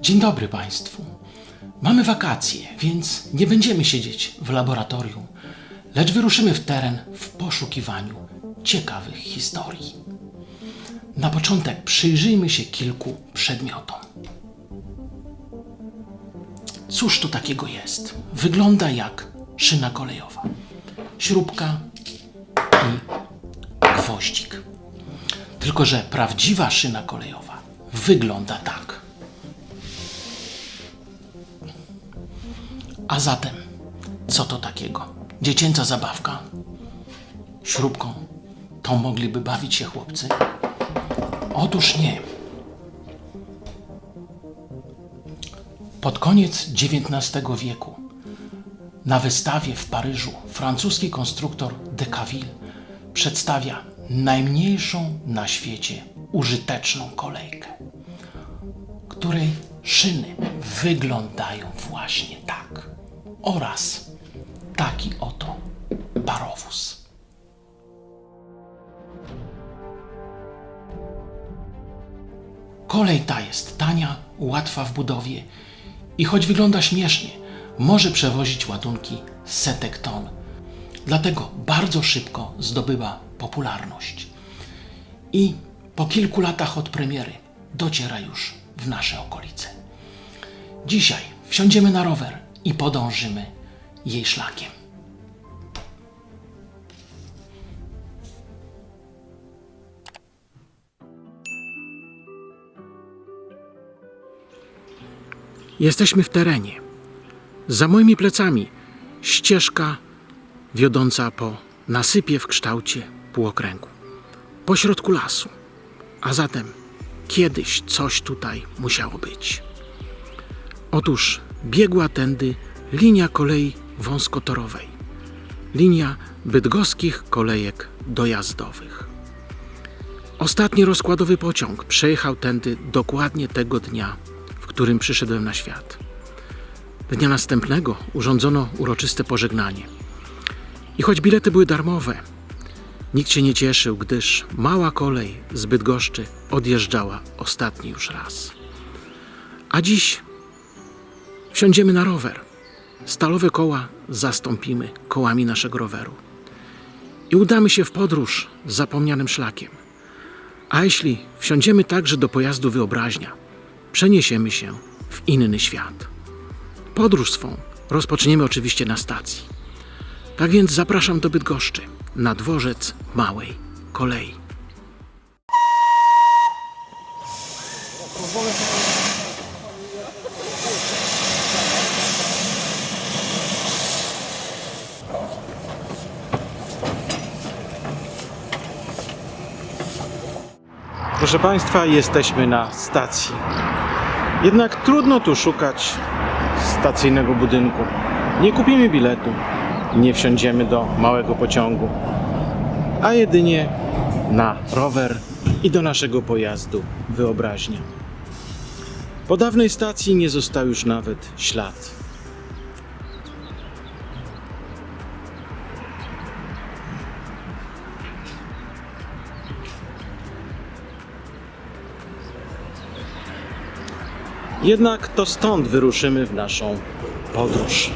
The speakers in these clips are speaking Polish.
Dzień dobry Państwu. Mamy wakacje, więc nie będziemy siedzieć w laboratorium, lecz wyruszymy w teren w poszukiwaniu ciekawych historii. Na początek przyjrzyjmy się kilku przedmiotom. Cóż to takiego jest? Wygląda jak szyna kolejowa. Śrubka i gwoździk. Tylko, że prawdziwa szyna kolejowa wygląda tak. A zatem, co to takiego? Dziecięca zabawka? Śrubką? Tą mogliby bawić się chłopcy? Otóż nie. Pod koniec XIX wieku na wystawie w Paryżu francuski konstruktor Decaville przedstawia najmniejszą na świecie użyteczną kolejkę, której szyny wyglądają właśnie tak. Oraz taki oto parowóz. Kolej ta jest tania, łatwa w budowie i choć wygląda śmiesznie, może przewozić ładunki setek ton. Dlatego bardzo szybko zdobywa popularność. I po kilku latach od premiery dociera już w nasze okolice. Dzisiaj wsiądziemy na rower i podążymy jej szlakiem. Jesteśmy w terenie. Za moimi plecami ścieżka wiodąca po nasypie w kształcie półokręgu. Po środku lasu. A zatem kiedyś coś tutaj musiało być. Otóż biegła tędy linia kolei wąskotorowej. Linia bydgoskich kolejek dojazdowych. Ostatni rozkładowy pociąg przejechał tędy dokładnie tego dnia, w którym przyszedłem na świat. Dnia następnego urządzono uroczyste pożegnanie. I choć bilety były darmowe, nikt się nie cieszył, gdyż mała kolej z Bydgoszczy odjeżdżała ostatni już raz. A dziś wsiądziemy na rower. Stalowe koła zastąpimy kołami naszego roweru. I udamy się w podróż zapomnianym szlakiem. A jeśli wsiądziemy także do pojazdu wyobraźnia, przeniesiemy się w inny świat. Podróż swą rozpoczniemy oczywiście na stacji. Tak więc zapraszam do Bydgoszczy, na dworzec małej kolei. Proszę Państwa, jesteśmy na stacji. Jednak trudno tu szukać stacyjnego budynku. Nie kupimy biletu, nie wsiądziemy do małego pociągu, a jedynie na rower i do naszego pojazdu wyobraźnia. Po dawnej stacji nie został już nawet ślad. Jednak to stąd wyruszymy w naszą podróż.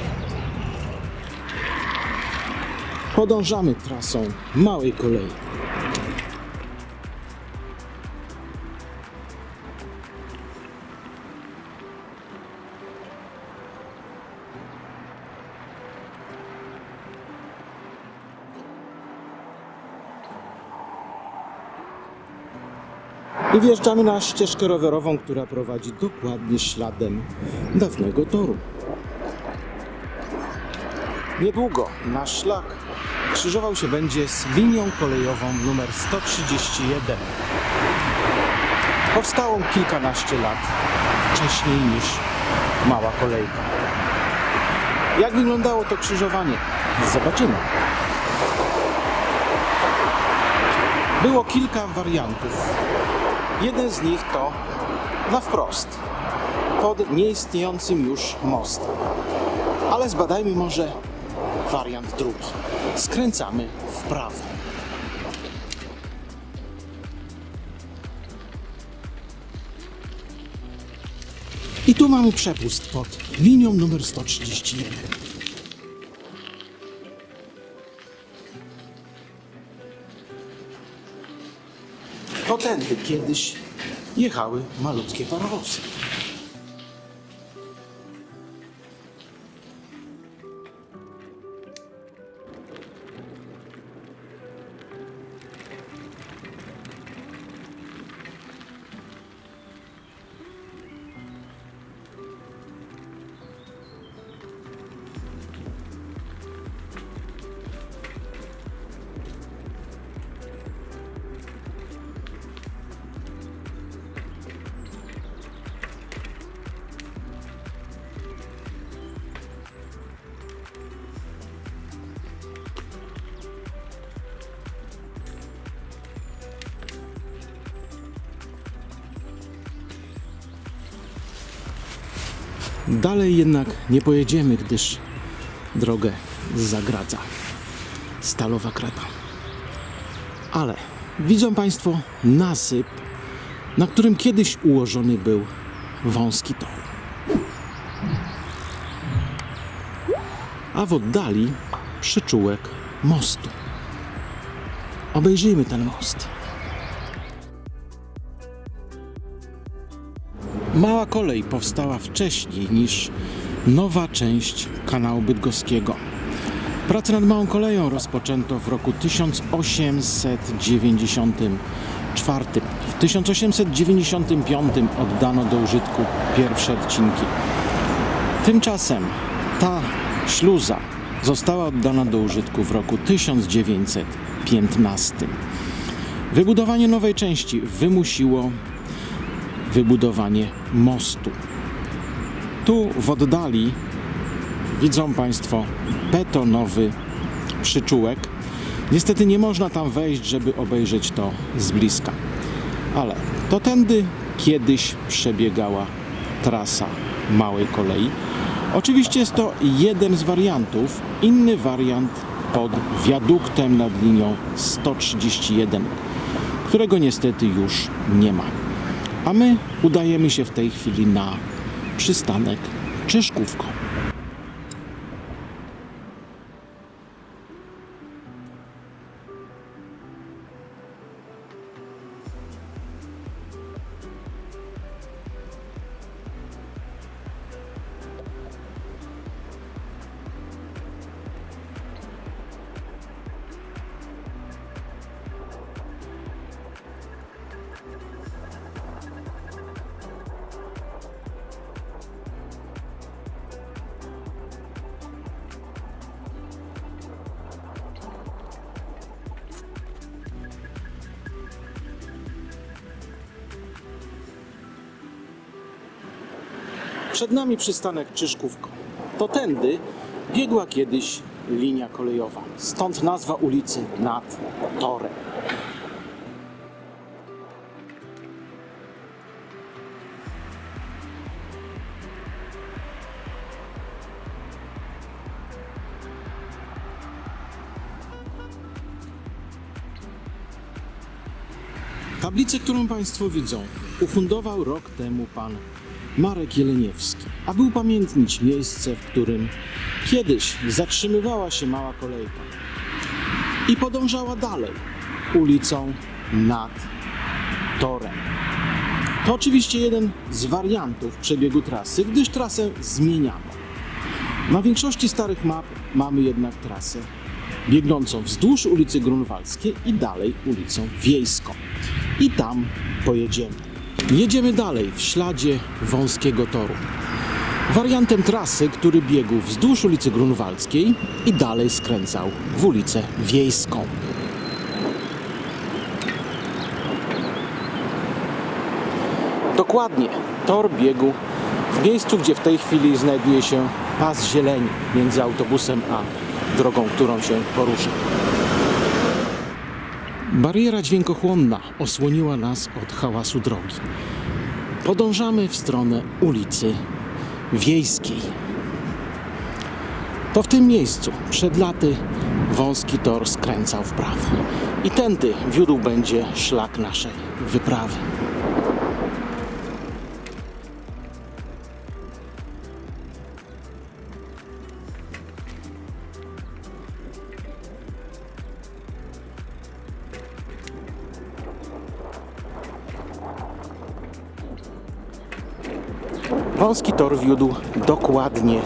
Podążamy trasą małej kolei. I wjeżdżamy na ścieżkę rowerową, która prowadzi dokładnie śladem dawnego toru. Niedługo nasz szlak krzyżował się będzie z linią kolejową numer 131. Powstałą kilkanaście lat wcześniej niż mała kolejka. Jak wyglądało to krzyżowanie? Zobaczymy. Było kilka wariantów. Jeden z nich to na wprost, pod nieistniejącym już mostem. Ale zbadajmy może wariant drugi. Skręcamy w prawo. I tu mamy przepust pod linią numer 131. tędy kiedyś jechały malutkie parowozy. Dalej jednak nie pojedziemy, gdyż drogę zagradza stalowa krata. Ale widzą Państwo nasyp, na którym kiedyś ułożony był wąski tor. A w oddali przyczółek mostu. Obejrzyjmy ten most. Mała kolej powstała wcześniej niż nowa część kanału bydgoskiego. Pracę nad małą koleją rozpoczęto w roku 1894. W 1895 oddano do użytku pierwsze odcinki. Tymczasem ta śluza została oddana do użytku w roku 1915. Wybudowanie nowej części wymusiło wybudowanie mostu. Tu w oddali widzą Państwo betonowy przyczółek. Niestety nie można tam wejść, żeby obejrzeć to z bliska. Ale to tędy kiedyś przebiegała trasa małej kolei. Oczywiście jest to jeden z wariantów. Inny wariant pod wiaduktem nad linią 131, którego niestety już nie ma. A my udajemy się w tej chwili na przystanek Czeszkówko. Przed nami przystanek Czyszkówko. To tędy biegła kiedyś linia kolejowa. Stąd nazwa ulicy nad torem. Tablicę, którą Państwo widzą, ufundował rok temu pan Marek Jeleniewski, aby upamiętnić miejsce, w którym kiedyś zatrzymywała się mała kolejka i podążała dalej ulicą nad torem. To oczywiście jeden z wariantów przebiegu trasy, gdyż trasę zmieniano. Na większości starych map mamy jednak trasę biegnącą wzdłuż ulicy Grunwaldzkiej i dalej ulicą Wiejską. I tam pojedziemy. Jedziemy dalej w śladzie wąskiego toru. Wariantem trasy, który biegł wzdłuż ulicy Grunwaldzkiej i dalej skręcał w ulicę Wiejską. Dokładnie, tor biegł w miejscu, gdzie w tej chwili znajduje się pas zieleni między autobusem a drogą, którą się porusza. Bariera dźwiękochłonna osłoniła nas od hałasu drogi. Podążamy w stronę ulicy Wiejskiej. To w tym miejscu przed laty wąski tor skręcał w prawo. I tędy wiódł będzie szlak naszej wyprawy. Wąski tor wiódł dokładnie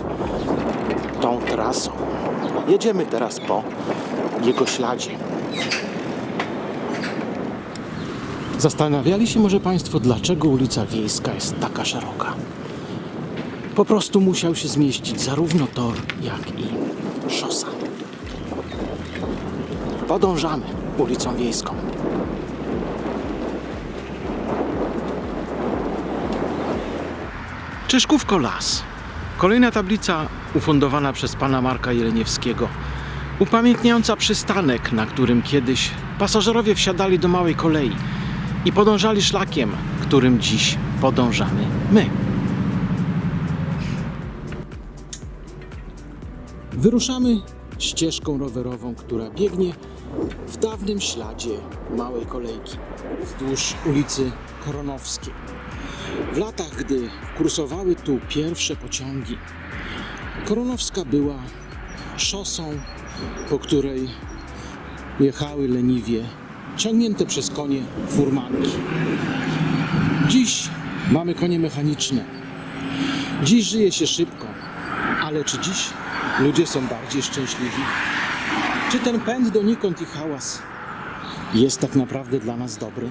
tą trasą. Jedziemy teraz po jego śladzie. Zastanawiali się może Państwo, dlaczego ulica Wiejska jest taka szeroka? Po prostu musiał się zmieścić zarówno tor, jak i szosa. Podążamy ulicą Wiejską. Czeszkówko Las. Kolejna tablica ufundowana przez pana Marka Jeleniewskiego, upamiętniająca przystanek, na którym kiedyś pasażerowie wsiadali do małej kolei i podążali szlakiem, którym dziś podążamy my. Wyruszamy ścieżką rowerową, która biegnie w dawnym śladzie małej kolejki wzdłuż ulicy Koronowskiej. W latach, gdy kursowały tu pierwsze pociągi, Koronowska była szosą, po której jechały leniwie ciągnięte przez konie furmanki. Dziś mamy konie mechaniczne. Dziś żyje się szybko, ale czy dziś ludzie są bardziej szczęśliwi? Czy ten pęd donikąd i hałas jest tak naprawdę dla nas dobry?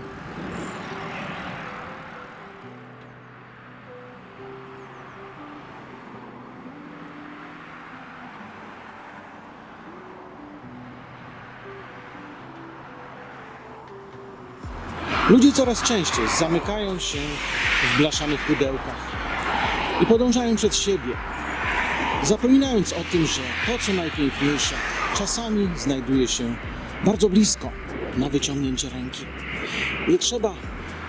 Ludzie coraz częściej zamykają się w blaszanych pudełkach i podążają przed siebie, zapominając o tym, że to, co najpiękniejsze, czasami znajduje się bardzo blisko na wyciągnięcie ręki. Nie trzeba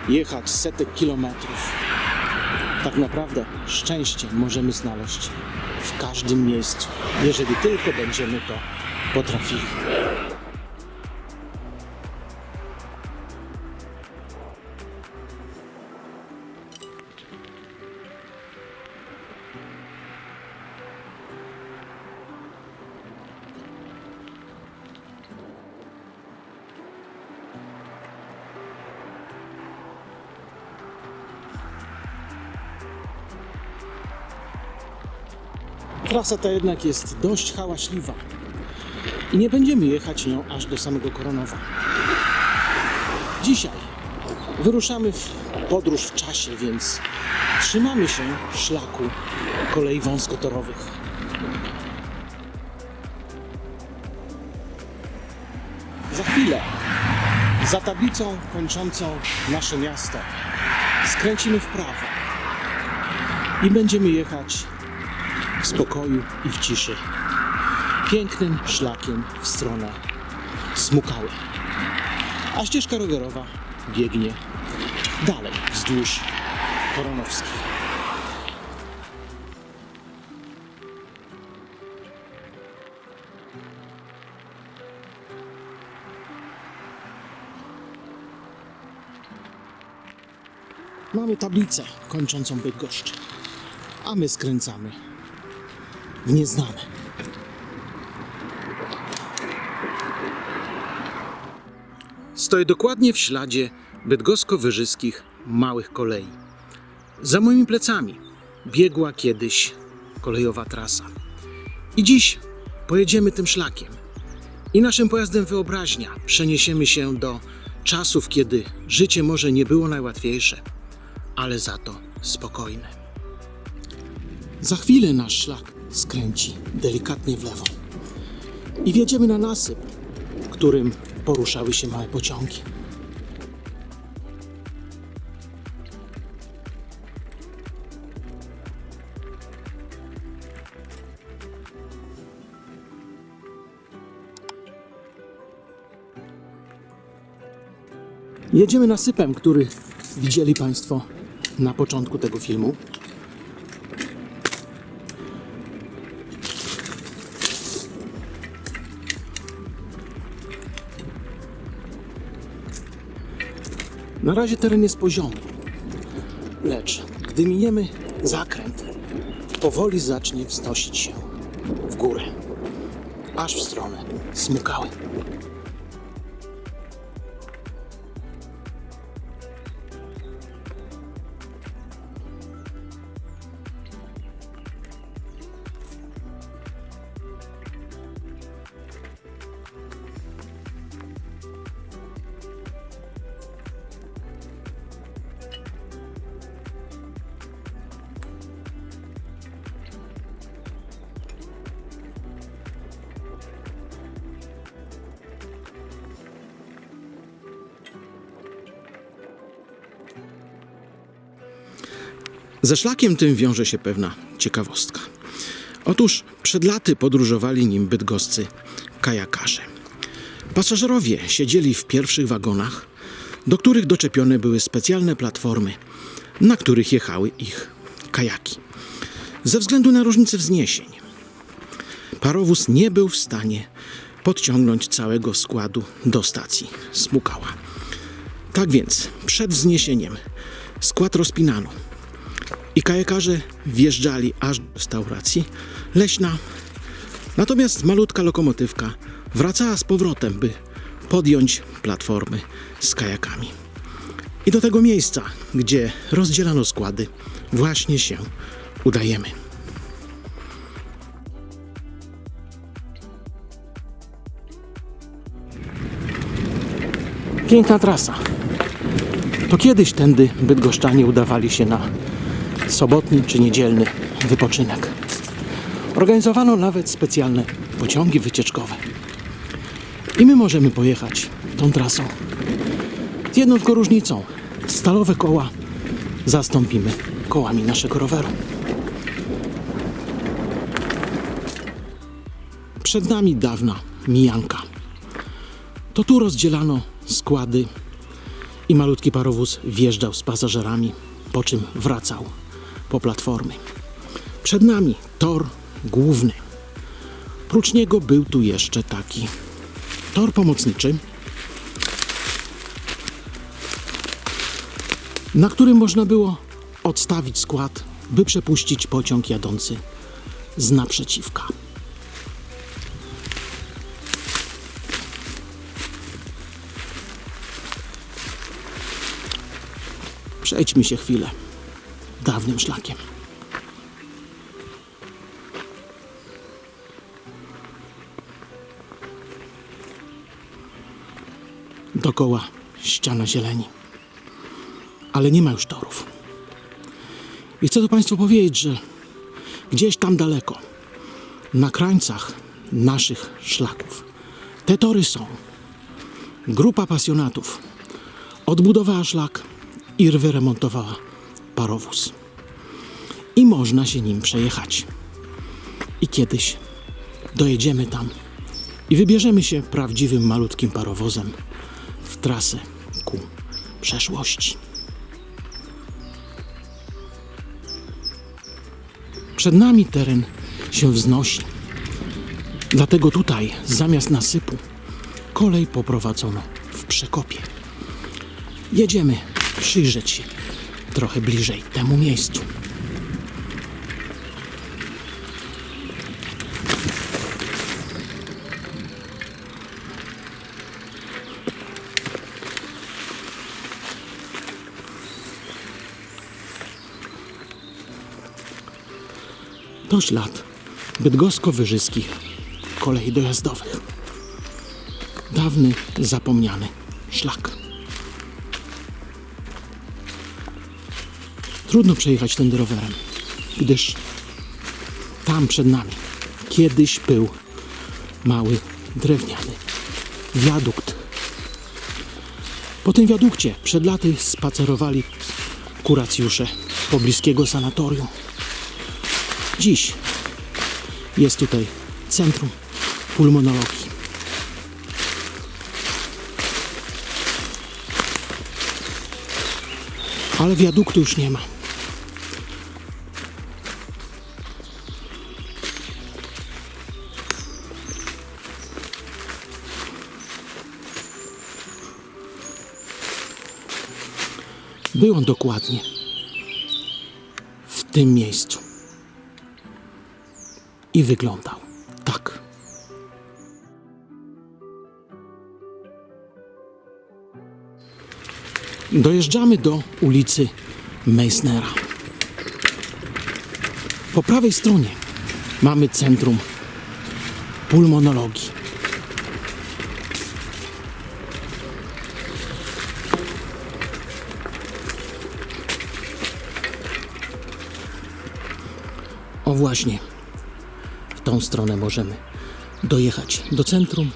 jechać setek kilometrów. Tak naprawdę szczęście możemy znaleźć w każdym miejscu, jeżeli tylko będziemy to potrafili. Trasa ta jednak jest dość hałaśliwa i nie będziemy jechać nią aż do samego Koronowa. Dzisiaj wyruszamy w podróż w czasie, więc trzymamy się szlaku kolei wąskotorowych. Za chwilę, za tablicą kończącą nasze miasto, skręcimy w prawo i będziemy jechać spokoju i w ciszy. Pięknym szlakiem w stronę Smukały. A ścieżka rowerowa biegnie dalej wzdłuż Koronowskiej. Mamy tablicę kończącą Bydgoszcz, a my skręcamy w nieznane. Stoję dokładnie w śladzie bydgosko-wyżyskich małych kolei. Za moimi plecami biegła kiedyś kolejowa trasa. I dziś pojedziemy tym szlakiem. I naszym pojazdem wyobraźnia przeniesiemy się do czasów, kiedy życie może nie było najłatwiejsze, ale za to spokojne. Za chwilę nasz szlak skręci delikatnie w lewo i wjedziemy na nasyp, którym poruszały się małe pociągi. Jedziemy nasypem, który widzieli Państwo na początku tego filmu. Na razie teren jest poziomy, lecz gdy miniemy zakręt, powoli zacznie wznosić się w górę, aż w stronę Smukały. Ze szlakiem tym wiąże się pewna ciekawostka. Otóż przed laty podróżowali nim bydgoscy kajakarze. Pasażerowie siedzieli w pierwszych wagonach, do których doczepione były specjalne platformy, na których jechały ich kajaki. Ze względu na różnicę wzniesień, parowóz nie był w stanie podciągnąć całego składu do stacji Smukała. Tak więc przed wzniesieniem skład rozpinano i kajakarze wjeżdżali aż do restauracji leśna. Natomiast malutka lokomotywka wracała z powrotem, by podjąć platformy z kajakami. I do tego miejsca, gdzie rozdzielano składy, właśnie się udajemy. Piękna trasa. To kiedyś tędy bydgoszczanie udawali się na sobotni czy niedzielny wypoczynek. Organizowano nawet specjalne pociągi wycieczkowe. I my możemy pojechać tą trasą. Z jedną tylko różnicą. Stalowe koła zastąpimy kołami naszego roweru. Przed nami dawna mijanka. To tu rozdzielano składy i malutki parowóz wjeżdżał z pasażerami, po czym wracał po platformy. Przed nami tor główny. Prócz niego był tu jeszcze taki tor pomocniczy, na którym można było odstawić skład, by przepuścić pociąg jadący z naprzeciwka. Przejdźmy się chwilę dawnym szlakiem. Dokoła ściana zieleni. Ale nie ma już torów. I chcę tu Państwu powiedzieć, że gdzieś tam daleko, na krańcach naszych szlaków, te tory są. Grupa pasjonatów odbudowała szlak i wyremontowała parowóz. I można się nim przejechać. I kiedyś dojedziemy tam i wybierzemy się prawdziwym malutkim parowozem w trasę ku przeszłości. Przed nami teren się wznosi. Dlatego tutaj zamiast nasypu kolej poprowadzono w przekopie. Jedziemy przyjrzeć się trochę bliżej temu miejscu. To ślad bydgosko-wyżyskich kolei dojazdowych. Dawny, zapomniany szlak. Trudno przejechać tym rowerem, gdyż tam przed nami kiedyś był mały drewniany wiadukt. Po tym wiadukcie przed laty spacerowali kuracjusze pobliskiego sanatorium. Dziś jest tutaj centrum pulmonologii. Ale wiaduktu już nie ma. Był on dokładnie w tym miejscu. I wyglądał tak. Dojeżdżamy do ulicy Meissnera. Po prawej stronie mamy centrum pulmonologii. Właśnie, w tą stronę możemy dojechać do centrum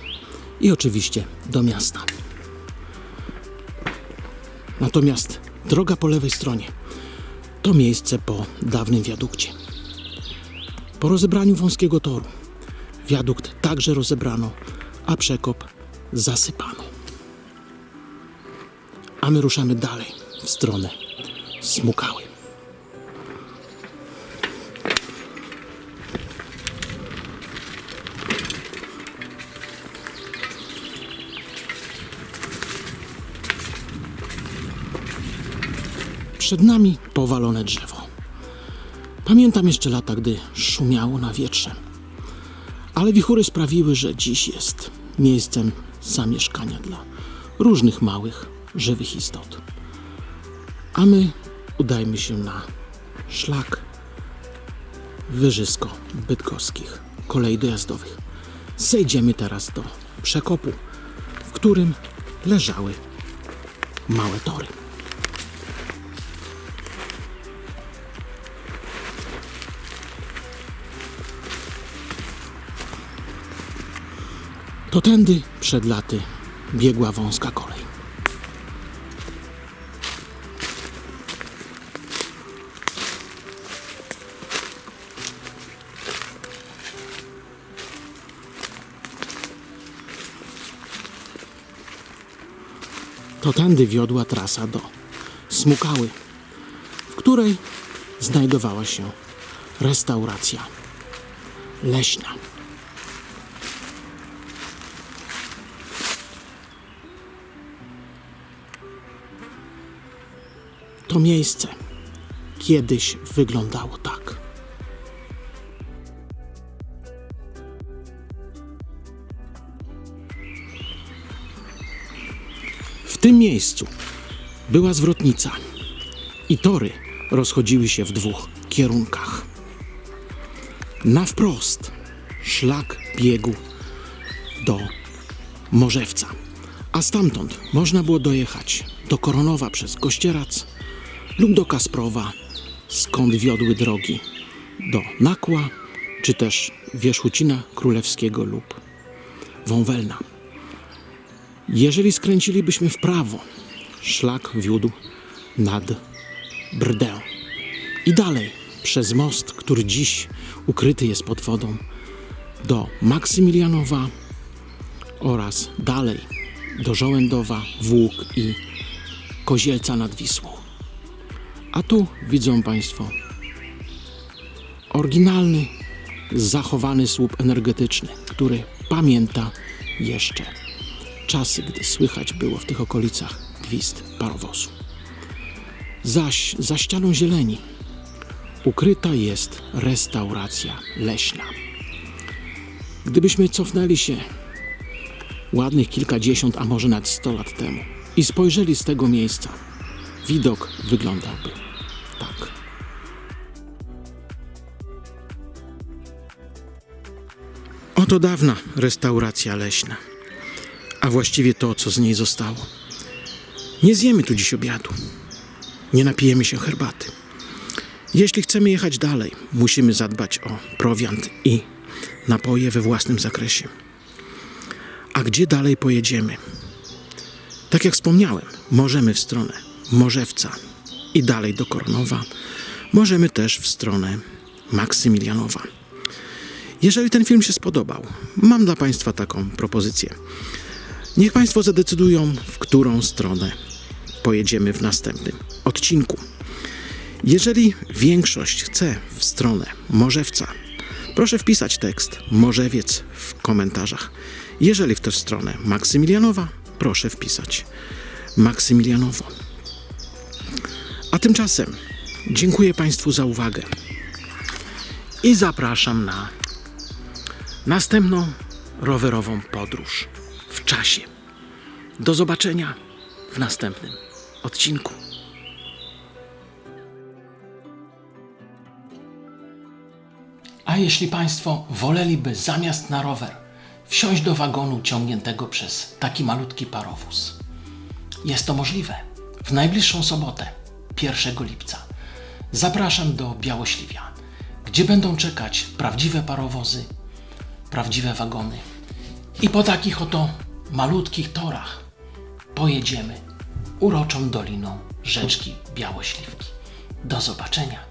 i oczywiście do miasta. Natomiast droga po lewej stronie To miejsce po dawnym wiadukcie. Po rozebraniu wąskiego toru wiadukt także rozebrano, a przekop zasypano. A my ruszamy dalej w stronę Smukały. Przed nami powalone drzewo. Pamiętam jeszcze lata, gdy szumiało na wietrze. Ale wichury sprawiły, że dziś jest miejscem zamieszkania dla różnych małych, żywych istot. A my udajmy się na szlak wyżysko bydgoskich kolei dojazdowych. Zejdziemy teraz do przekopu, w którym leżały małe tory. To tędy przed laty biegła wąska kolej. To tędy wiodła trasa do Smukały, w której znajdowała się restauracja leśna. To miejsce kiedyś wyglądało tak. W tym miejscu była zwrotnica i tory rozchodziły się w dwóch kierunkach. Na wprost szlak biegł do Morzewca, a stamtąd można było dojechać do Koronowa przez Gościerac lub do Kasprowa, skąd wiodły drogi do Nakła, czy też Wierzchucina Królewskiego lub Wąwelna. Jeżeli skręcilibyśmy w prawo, szlak wiódł nad Brdę. I dalej przez most, który dziś ukryty jest pod wodą, do Maksymilianowa oraz dalej do Żołędowa, Włók i Kozielca nad Wisłą. A tu widzą Państwo oryginalny, zachowany słup energetyczny, który pamięta jeszcze czasy, gdy słychać było w tych okolicach gwizd parowozu. Zaś za ścianą zieleni ukryta jest restauracja leśna. Gdybyśmy cofnęli się ładnych kilkadziesiąt, a może nawet sto lat temu i spojrzeli z tego miejsca, widok wyglądałby tak. Oto dawna restauracja leśna, a właściwie to, co z niej zostało. Nie zjemy tu dziś obiadu, nie napijemy się herbaty. Jeśli chcemy jechać dalej, musimy zadbać o prowiant i napoje we własnym zakresie. A gdzie dalej pojedziemy? Tak jak wspomniałem, możemy w stronę Morzewca i dalej do Kornowa. Możemy też w stronę Maksymilianowa. Jeżeli ten film się spodobał, mam dla Państwa taką propozycję. Niech Państwo zadecydują, w którą stronę pojedziemy w następnym odcinku. Jeżeli większość chce w stronę Morzewca, proszę wpisać tekst Morzewiec w komentarzach. Jeżeli w tę stronę Maksymilianowa, proszę wpisać Maksymilianowo. Tymczasem dziękuję Państwu za uwagę i zapraszam na następną rowerową podróż w czasie. Do zobaczenia w następnym odcinku. A jeśli Państwo woleliby zamiast na rower wsiąść do wagonu ciągniętego przez taki malutki parowóz, jest to możliwe. W najbliższą sobotę, 1 lipca, zapraszam do Białośliwia, gdzie będą czekać prawdziwe parowozy, prawdziwe wagony. I po takich oto malutkich torach pojedziemy uroczą doliną rzeczki Białośliwki. Do zobaczenia.